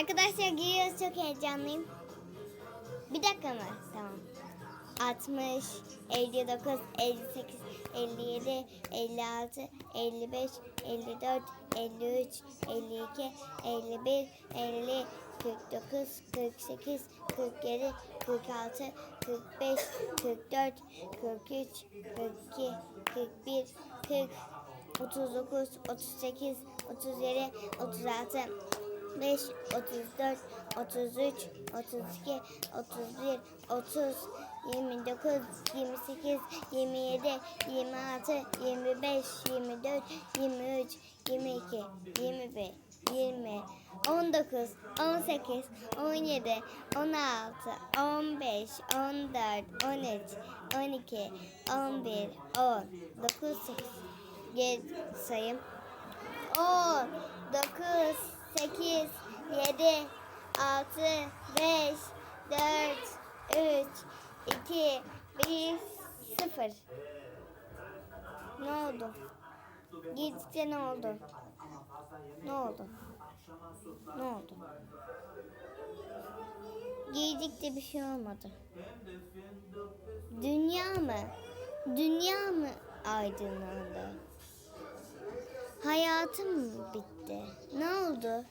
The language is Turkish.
Arkadaşlar giriyoruz çok heyecanlıyım. Bir dakika mı? Tamam. 60, 59, 58, 57, 56, 55, 54, 53, 52, 51, 50, 49, 48, 47, 46, 45, 44, 43, 42, 41, 40, 39, 38, 37, 36, 5, 34, 33, 32, 31, 30, 29, 28, 27, 26, 25, 24, 23, 22, 21, 20, 19, 18, 17, 16, 15, 14, 13, 12, 11, 10, 9, 8. Gel sayayım. 10, 9, 8, 7, 6, 5, 4, 3, 2, 1, 0. Ne oldu? Gittikçe ne oldu? Ne oldu? Ne oldu? Giydikçe bir şey olmadı. Dünya mı? Dünya mı aydınlandı? Hayatım mı bitti? Ne oldu?